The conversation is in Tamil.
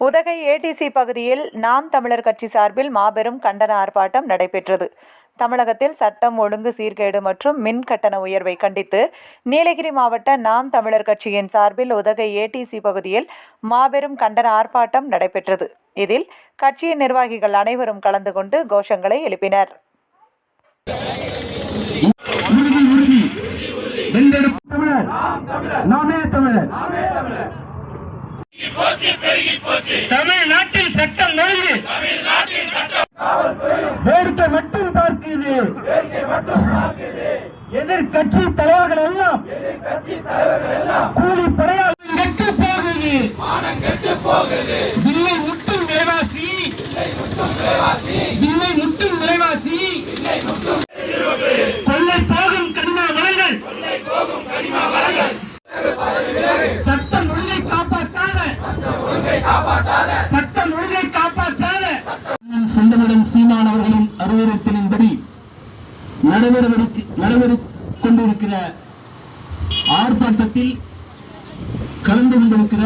உதகை ஏடிசி பகுதியில் நாம் தமிழர் கட்சி சார்பில் மாபெரும் கண்டன ஆர்ப்பாட்டம் நடைபெற்றது. தமிழகத்தில் சட்டம் ஒழுங்கு சீர்கேடு மற்றும் மின் கட்டண உயர்வை கண்டித்து நீலகிரி மாவட்ட நாம் தமிழர் கட்சியின் சார்பில் உதகை ஏடிசி பகுதியில் மாபெரும் கண்டன ஆர்ப்பாட்டம் நடைபெற்றது. இதில் கட்சியின் நிர்வாகிகள் அனைவரும் கலந்து கொண்டு கோஷங்களை எழுப்பினர் உறுதி உறுதி வென்றெடுப்பு தமிழர் நாமே தமிழர் தமிழ்நாட்டில் சட்டம் ஒழுங்கு வேடிக்கை மட்டும் பார்க்குது. எதிர்கட்சி தலைவர்கள் எல்லாம் கூலி படையால் கெட்டு போகுது. வில்லை முட்டும் விலைவாசி வில்லை முட்டும் விலைவாசி கொள்ளை போகும் கனிமா வளங்கள் சட்டம் ஒழுங்கை காப்பாற்றாத சட்டம் ஒழுங்கை காப்பாற்றாத செந்தமிடன் சீமான் அவர்களின் அறிவுறுத்தலின்படி கொண்டிருக்கிற ஆர்ப்பாட்டத்தில் கலந்து கொண்டிருக்கிற